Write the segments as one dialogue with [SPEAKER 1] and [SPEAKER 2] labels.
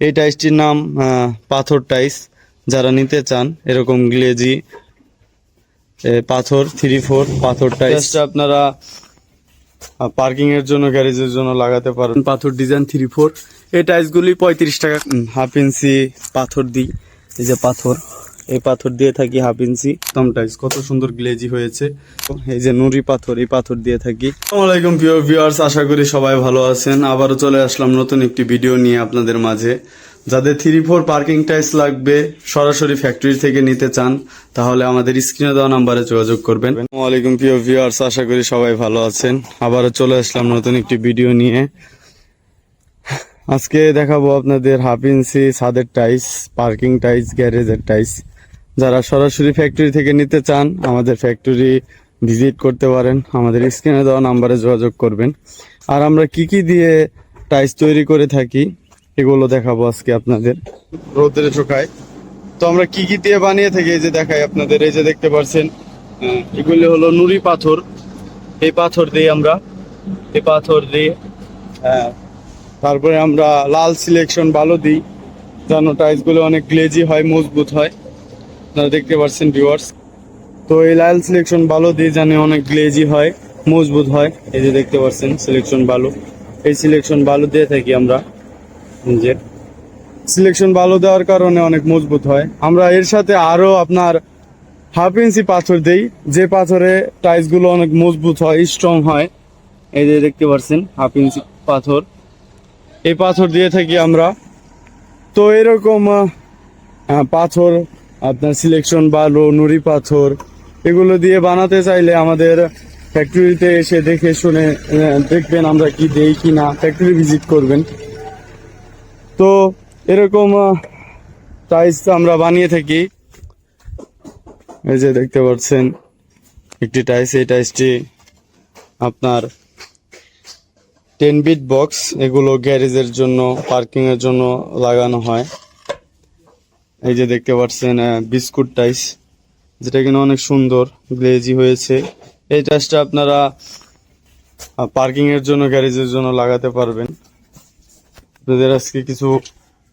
[SPEAKER 1] এই টাইসটির নাম পাথর টাইস। যারা নিতে চান এরকম গ্লেজি পাথর থ্রি ফোর পাথর টাইসটা আপনারা পার্কিং এর জন্য গ্যারেজের জন্য লাগাতে পারেন পাথর ডিজাইন থ্রি ফোর। এই টাইসগুলি পঁয়ত্রিশ টাকা। হাফ ইঞ্চি পাথর দিই। এই যে পাথর। এই পাথর দিয়ে থাকি হাফ ইঞ্চি টাইস কত সুন্দর গ্লেজি হয়েছে। এই যে নুরি পাথর, এই পাথর দিয়ে থাকি। আসসালামু আলাইকুম, প্রিয় ভিউয়ার্স আশা করি সবাই ভালো আছেন। আবারও চলে আসলাম নতুন একটি ভিডিও নিয়ে আপনাদের মাঝে। যাদের থ্রি ফোর পার্কিং টাইস লাগবে, সরাসরি ফ্যাক্টরি থেকে নিতে চান, তাহলে আমাদের স্ক্রিনে দেওয়া নাম্বারে যোগাযোগ করবেন। আলাইকুম, প্রিয় ভিউয়ার্স আশা করি সবাই ভালো আছেন। আবারও চলে আসলাম নতুন একটি ভিডিও নিয়ে। আজকে দেখাবো আপনাদের হাফ ইঞ্চি ছাদের টাইস পার্কিং টাইস গ্যারেজের টাইস যারা সরাসরি ফ্যাক্টরি থেকে নিতে চান, আমাদের ফ্যাক্টরি ভিজিট করতে পারেন। আমাদের স্ক্রিনে দেওয়া নাম্বারে যোগাযোগ করবেন। আর আমরা কি কি দিয়ে টাইস তৈরি করে থাকি, এগুলো দেখাবো আজকে আপনাদের। রোদ্রে শুকায় তো আমরা কি কি দিয়ে বানিয়ে থাকি, এই যে দেখাই আপনাদের, এই যে দেখতে পাচ্ছেন এগুলি হলো নুড়ি পাথর। এই পাথর দিয়ে আমরা, এই পাথর দিয়ে তারপরে আমরা লাল সিলেকশন ভালো দিই। যেন টাইলসগুলো অনেক গ্লেজি হয়, মজবুত হয়। আপনারা দেখতে পাচ্ছেন ভিউয়ার্স তো এই লাল সিলেকশন ভালো দিয়ে জানে অনেক গ্লেজি হয়, মজবুত হয়। এই যে দেখতে পাচ্ছেন সিলেকশন ভালো এই সিলেকশন ভালো দিয়ে থাকি আমরা। যে সিলেকশন ভালো দেওয়ার কারণে অনেক মজবুত হয়। আমরা এর সাথে আরও আপনার হাফ ইঞ্চি পাথর দেই। যে পাথরে টাইলসগুলো অনেক মজবুত হয় স্ট্রং হয়। এই যে দেখতে পাচ্ছেন হাফ ইঞ্চি পাথর। এই পাথর দিয়ে থাকি আমরা। তো এরকম পাথর আপনার সিলেকশন বালু, নুড়ি পাথর, এগুলো দিয়ে বানাতে চাইলে আমাদের ফ্যাক্টরিতে এসে দেখে শুনে দেখবেন আমরা কি দেই কি না ফ্যাক্টরি ভিজিট করবেন। তো এরকম টাইস আমরা বানিয়ে থাকি। এই যে দেখতে পাচ্ছেন, একটি টাইস এই টাইসটি আপনার টেন বিট বক্স এগুলো গ্যারেজের জন্য পার্কিংয়ের জন্য লাগানো হয়। এই যে দেখতে পাচ্ছেন বিস্কুট টাইস, যেটা কিনা অনেক সুন্দর, গ্লেজি হয়েছে। এই টাইসটা আপনারা পার্কিং এর জন্য, গ্যারেজের জন্য লাগাতে পারবেন। আপনাদের আজকে কিছু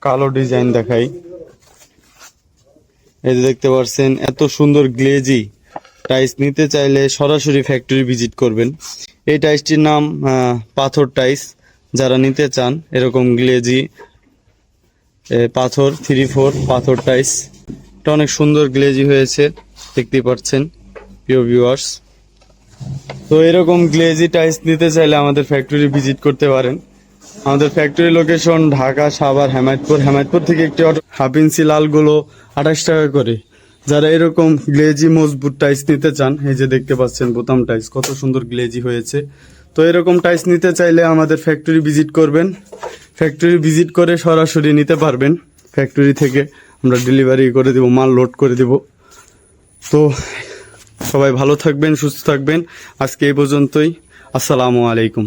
[SPEAKER 1] কালো ডিজাইন দেখাই। এই যে দেখতে পাচ্ছেন, এত সুন্দর গ্লেজি টাইস নিতে চাইলে সরাসরি ফ্যাক্টরি ভিজিট করবেন। এই টাইসটির নাম পাথর টাইস, যারা নিতে চান, এরকম গ্লেজি পাথর থ্রি ফোর পাথর টাইস এটা অনেক সুন্দর গ্লেজি হয়েছে, দেখতেই পাচ্ছেন, প্রিয় ভিউয়ার্স তো এরকম গ্লেজি টাইস নিতে চাইলে আমাদের ফ্যাক্টরি ভিজিট করতে পারেন। আমাদের ফ্যাক্টরি লোকেশন ঢাকা, সাভার, হেমায়তপুর। হেমায়তপুর থেকে একটি হাফ ইঞ্চি লালগুলো আঠাশ টাকা করে। যারা এরকম গ্লেজি মজবুত টাইস নিতে চান, এই যে দেখতে পাচ্ছেন বোতাম টাইস কত সুন্দর গ্লেজি হয়েছে। তো এরকম টাইস নিতে চাইলে আমাদের ফ্যাক্টরি ভিজিট করবেন। ফ্যাক্টরি ভিজিট করে সরাসরি নিতে পারবেন। ফ্যাক্টরি থেকে আমরা ডেলিভারি করে দেব, মাল লোড করে দেব। তো সবাই ভালো থাকবেন, সুস্থ থাকবেন। আজকে এই পর্যন্তই। আসসালামু আলাইকুম।